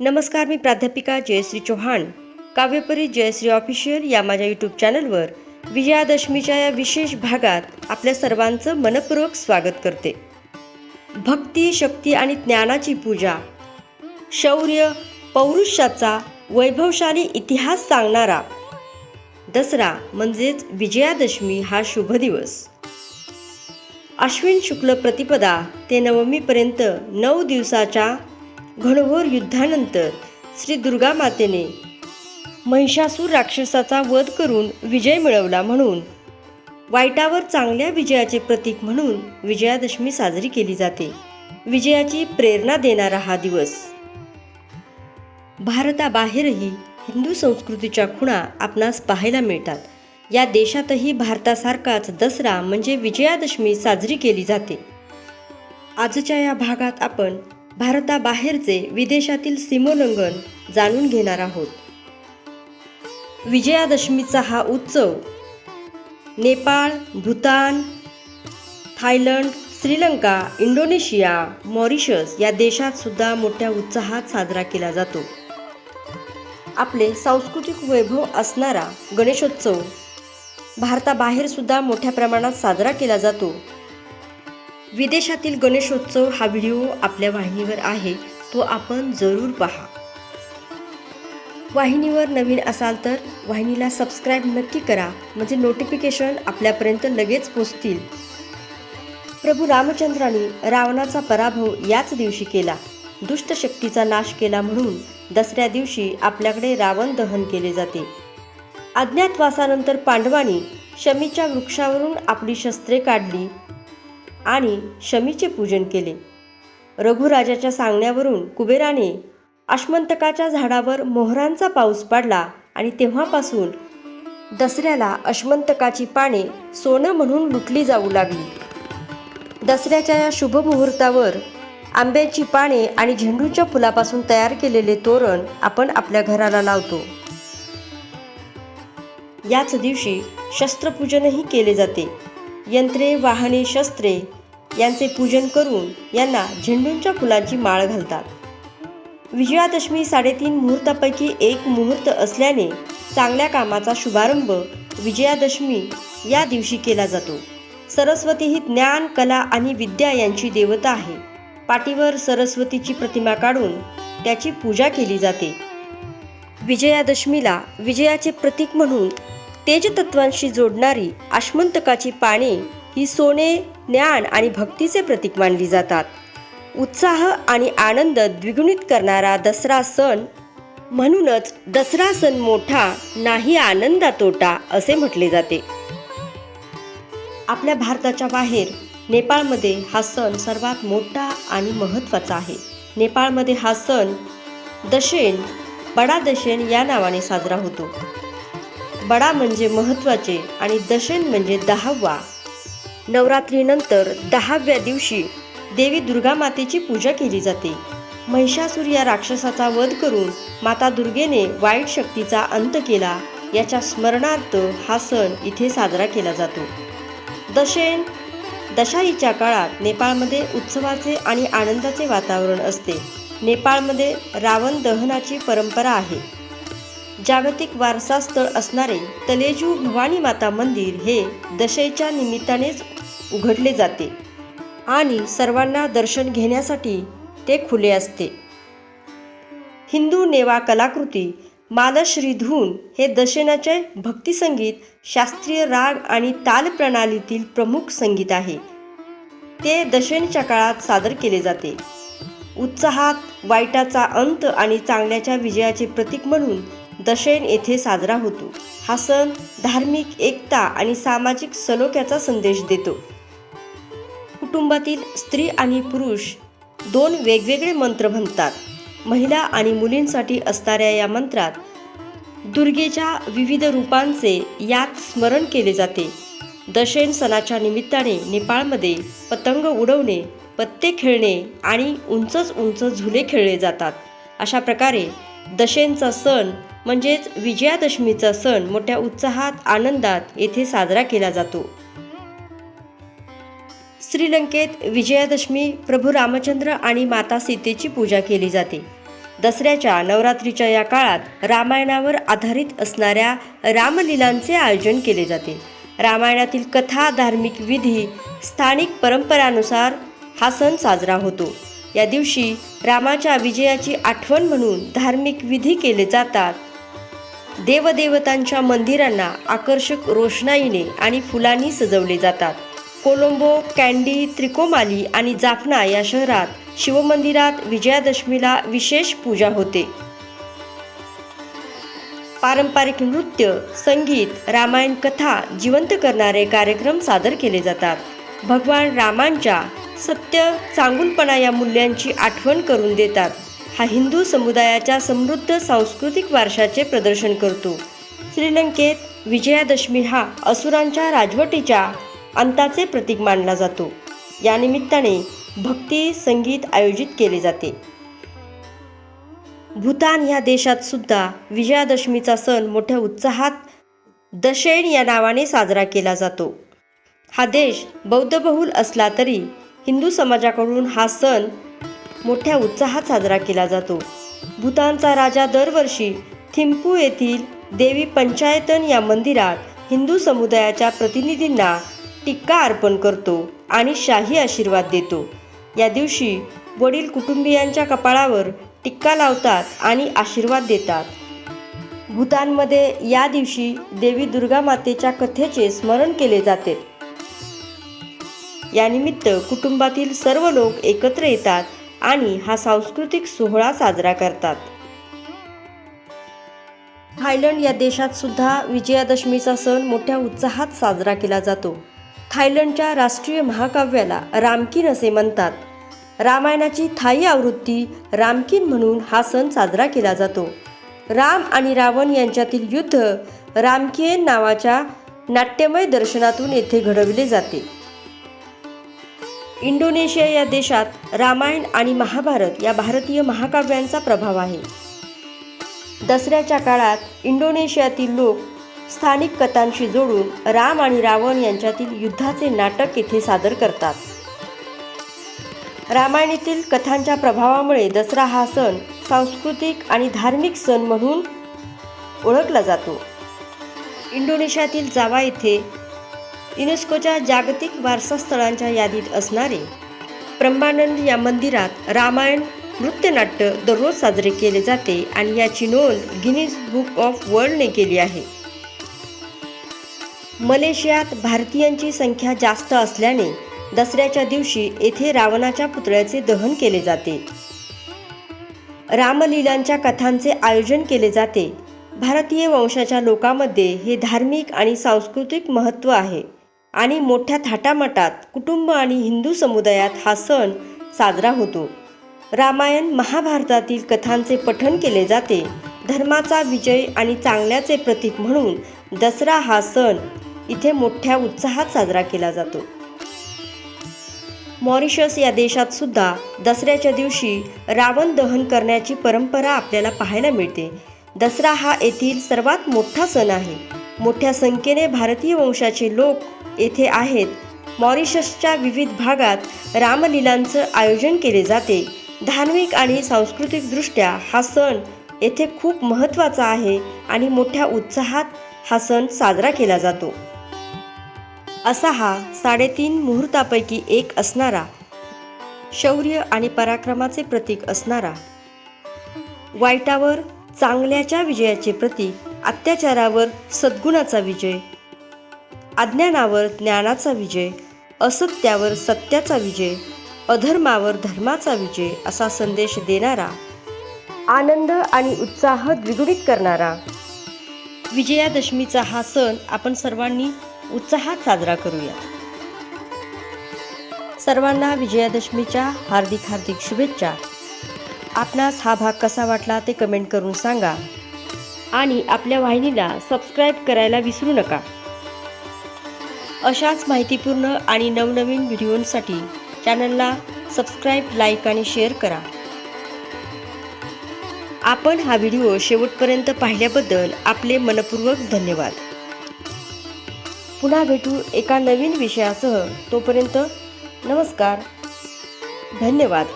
नमस्कार मी प्राध्यापिका जयश्री चौहान. काव्यपरी जयश्री ऑफिशियल या माझ्या यूट्यूब चॅनलवर विजयादशमीच्या या विशेष भागात आपल्या सर्वांचं मनपूर्वक स्वागत करते. भक्ती शक्ती आणि ज्ञानाची पूजा शौर्य पौरुषाचा वैभवशाली इतिहास सांगणारा दसरा म्हणजेच विजयादशमी हा शुभ दिवस. अश्विन शुक्ल प्रतिपदा ते नवमीपर्यंत नऊ दिवसाच्या घनघोर युद्धानंतर श्री दुर्गा मातेने महिषासूर राक्षसाचा वध करून विजय मिळवला म्हणून वाईटावर चांगल्या विजयाचे प्रतीक म्हणून विजयादशमी साजरी केली जाते. विजयाची प्रेरणा देणारा हा दिवस. भारताबाहेरही हिंदू संस्कृतीच्या खुणा आपणास पाहायला मिळतात. या देशातही भारतासारखाच दसरा म्हणजे विजयादशमी साजरी केली जाते. आजच्या या भागात आपण भारताबाहेरचे विदेशातील सीमोल्लंघन जाणून घेणार आहोत. विजयादशमीचा हा उत्सव Nepal Bhutan Thailand Sri Lanka Indonesia Mauritius या देशात सुद्धा मोठ्या उत्साहात साजरा केला जातो. आपले सांस्कृतिक वैभव असणारा गणेशोत्सव भारताबाहेर सुद्धा मोठ्या प्रमाणात साजरा केला जातो. विदेशातील गणेशोत्सव हा व्हिडिओ आपल्या वाहिनीवर आहे तो आपण जरूर पहा. वाहिनीवर नवीन असाल तर वाहिनीला सबस्क्राईब नक्की करा म्हणजे नोटिफिकेशन आपल्यापर्यंत लगेच पोचतील. प्रभू रामचंद्राने रावणाचा पराभव याच दिवशी केला. दुष्टशक्तीचा नाश केला म्हणून दसऱ्या दिवशी आपल्याकडे रावण दहन केले जाते. अज्ञातवासानंतर पांडवांनी शमीच्या वृक्षावरून आपली शस्त्रे काढली आणि शमीचे पूजन केले. रघुराजाच्या सांगण्यावरून कुबेराने अश्मंतकाच्या झाडावर मोहरांचा पाऊस पडला आणि तेव्हापासून दसऱ्याला अश्मंतकाची पाने सोनं म्हणून लुटली जाऊ लागली. दसऱ्याच्या या शुभ मुहूर्तावर आंब्याची पाने आणि झेंडूच्या फुलापासून तयार केलेले तोरण आपण आपल्या घराला लावतो. याच दिवशी शस्त्रपूजनही केले जाते. यंत्रे वाहने शस्त्रे यांचे पूजन करून यांना झेंडूंच्या फुलांची माळ घालतात. विजयादशमी साडेतीन मुहूर्तापैकी एक मुहूर्त असल्याने चांगल्या कामाचा शुभारंभ विजयादशमी या दिवशी केला जातो. सरस्वती ही ज्ञान कला आणि विद्या यांची देवता आहे. पाठीवर सरस्वतीची प्रतिमा काढून त्याची पूजा केली जाते. विजयादशमीला विजयाचे प्रतीक म्हणून तेजतत्वांशी जोडणारी आश्मंतकाची पाने ही सोने ज्ञान आणि भक्तीचे प्रतीक मानली जातात. उत्साह आणि आनंद द्विगुणित करणारा दसरा सण म्हणूनच दसरा सण मोठा नाही आनंदा तोटा असे म्हटले जाते. आपल्या भारताच्या बाहेर नेपाळमध्ये हा सण सर्वात मोठा आणि महत्त्वाचा आहे. नेपाळमध्ये हा सण दशेन बडा दशेन या नावाने साजरा होतो. बडा म्हणजे महत्त्वाचे आणि दशन म्हणजे दहावा. नवरात्रीनंतर दहाव्या दिवशी देवी दुर्गा मातेची पूजा केली जाते. महिषासूर या राक्षसाचा वध करून माता दुर्गेने वाईट शक्तीचा अंत केला याच्या स्मरणार्थ हा सण इथे साजरा केला जातो. दशेन दशाईच्या काळात नेपाळमध्ये उत्सवाचे आणि आनंदाचे वातावरण असते. नेपाळमध्ये रावण दहनाची परंपरा आहे. जागतिक वारसा स्थळ असणारे तलेजू भवानी माता मंदिर हे दशेच्या निमित्तानेच उघडले जाते आणि सर्वांना दर्शन घेण्यासाठी ते खुले असते. हिंदू नेवा कलाकृती मालश्री धून हे दशेनाचे भक्तिसंगीत शास्त्रीय राग आणि ताल प्रणालीतील प्रमुख संगीत आहे. ते दशेनच्या काळात सादर केले जाते. उत्साहात वाईटाचा अंत आणि चांगल्याच्या विजयाचे प्रतीक म्हणून दशैन येथे साजरा होतो. हा सण धार्मिक एकता आणि सामाजिक सलोख्याचा संदेश देतो. कुटुंबातील स्त्री आणि पुरुष दोन वेगवेगळे मंत्र म्हणतात. महिला आणि मुलींसाठी असणाऱ्या या मंत्रात दुर्गेच्या विविध रूपांचे यात स्मरण केले जाते. दशैन सणाच्या निमित्ताने नेपाळमध्ये पतंग उडवणे पत्ते खेळणे आणि उंचच उंच झुले खेळले जातात. अशा प्रकारे दशेंचा सण म्हणजेच विजयादशमीचा सण मोठ्या उत्साहात आनंदात येथे साजरा केला जातो. श्रीलंकेत विजयादशमी प्रभू रामचंद्र आणि माता सीतेची पूजा केली जाते. दसऱ्याच्या नवरात्रीच्या या काळात रामायणावर आधारित असणाऱ्या रामलीलांचे आयोजन केले जाते. रामायणातील कथा धार्मिक विधी स्थानिक परंपरानुसार हा सण साजरा होतो. या दिवशी रामाच्या विजयाची आठवण म्हणून धार्मिक विधी केले जातात. देवदेवतांच्या मंदिरांना आकर्षक रोषणाईने आणि फुलांनी सजवले जातात. कोलंबो कॅन्डी त्रिकोमाली आणि जाफना या शहरात शिवमंदिरात विजयादशमीला विशेष पूजा होते. पारंपरिक नृत्य संगीत रामायण कथा जिवंत करणारे कार्यक्रम सादर केले जातात. भगवान रामांच्या सत्य चांगुलपणा या मूल्यांची आठवण करून देतात. हा हिंदू समुदायाच्या समृद्ध सांस्कृतिक वारशाचे प्रदर्शन करतो. श्रीलंकेत विजयादशमी हा असुरांच्या राजवटीच्या अंताचे प्रतीक मानला जातो. या निमित्ताने भक्ती संगीत आयोजित केले जाते. भूतान या देशात सुद्धा विजयादशमीचा सण मोठ्या उत्साहात दशैन या नावाने साजरा केला जातो. हा देश बौद्धबहुल असला तरी हिंदू समाजाकडून हा सण मोठ्या उत्साहात साजरा केला जातो. भूतानचा राजा दरवर्षी थिंपू येथील देवी पंचायतन या मंदिरात हिंदू समुदायाच्या प्रतिनिधींना टिक्का अर्पण करतो आणि शाही आशीर्वाद देतो. या दिवशी वडील कुटुंबियांच्या कपाळावर टिक्का लावतात आणि आशीर्वाद देतात. भूतानमध्ये या दिवशी देवी दुर्गा मातेच्या कथेचे स्मरण केले जाते. यानिमित्त कुटुंबातील सर्व लोक एकत्र येतात आणि हा सांस्कृतिक सोहळा साजरा करतात. थायलंड या देशात सुद्धा विजयादशमीचा सण मोठ्या उत्साहात साजरा केला जातो. थायलंडच्या राष्ट्रीय महाकाव्याला रामकीन असे म्हणतात. रामायणाची थाई आवृत्ती रामकीन म्हणून हा सण साजरा केला जातो. राम आणि रावण यांच्यातील युद्ध रामकियन नावाच्या नाट्यमय दर्शनातून येथे घडविले जाते. इंडोनेशिया या देशात रामायण आणि महाभारत या भारतीय महाकाव्यांचा प्रभाव आहे. दसऱ्याच्या काळात इंडोनेशियातील लोक स्थानिक कथांशी जोडून राम आणि रावण यांच्यातील युद्धाचे नाटक येथे सादर करतात. रामायणातील कथांच्या प्रभावामुळे दसरा हा सण सांस्कृतिक आणि धार्मिक सण म्हणून ओळखला जातो. इंडोनेशियातील जावा येथे युनेस्कोच्या जागतिक वारसा स्थळांच्या यादीत असणारे ब्रह्मानंद या मंदिरात रामायण नृत्यनाट्य दररोज साजरे केले जाते आणि याची नोंद गिनीज बुक ऑफ वर्ल्डने केली आहे. मलेशियात भारतीयांची संख्या जास्त असल्याने दसऱ्याच्या दिवशी येथे रावणाच्या पुतळ्याचे दहन केले जाते. रामलीलांच्या कथांचे आयोजन केले जाते. भारतीय वंशाच्या लोकांमध्ये हे धार्मिक आणि सांस्कृतिक महत्त्व आहे. आणि मोठ्या थाटामाटात कुटुंब आणि हिंदू समुदायात हा सण साजरा होतो. रामायण महाभारतातील कथांचे पठण केले जाते. धर्माचा विजय आणि चांगल्याचे प्रतीक म्हणून दसरा हा सण इथे मोठ्या उत्साहात साजरा केला जातो. मॉरिशस या देशात सुद्धा दसऱ्याच्या दिवशी रावण दहन करण्याची परंपरा आपल्याला पाहायला मिळते. दसरा हा येथील सर्वात मोठा सण आहे. मोठ्या संख्येने भारतीय वंशाचे लोक येथे आहेत. मॉरिशसच्या विविध भागात रामलीलांचं आयोजन केले जाते. धार्मिक आणि सांस्कृतिकदृष्ट्या हा सण येथे खूप महत्त्वाचा आहे आणि मोठ्या उत्साहात हा सण साजरा केला जातो. असा हा साडेतीन मुहूर्तापैकी एक असणारा शौर्य आणि पराक्रमाचे प्रतीक असणारा. वाईटावर चांगल्याच्या विजयाचे प्रतीक अत्याचारावर सद्गुणाचा विजय. अज्ञानावर ज्ञानाचा विजय असत्यावर सत्याचा विजय अधर्मावर धर्माचा विजय असा संदेश देणारा आनंद आणि उत्साह द्विगुणित करणारा. विजयादशमीचा हा सण आपण सर्वांनी उत्साहात साजरा करूया. सर्वांना विजयादशमीच्या हार्दिक हार्दिक शुभेच्छा. आपणास हा भाग कसा वाटला ते कमेंट करून सांगा. आणि आपल्या वाहिनीला सबस्क्राईब करायला विसरू नका. अशाच माहितीपूर्ण आणि नवनवीन व्हिडिओंसाठी चॅनलला सबस्क्राईब लाईक आणि शेअर करा. आपण हा व्हिडिओ शेवटपर्यंत पाहिल्याबद्दल आपले मनपूर्वक धन्यवाद. पुन्हा भेटू एका नवीन विषयासह. तोपर्यंत नमस्कार. धन्यवाद.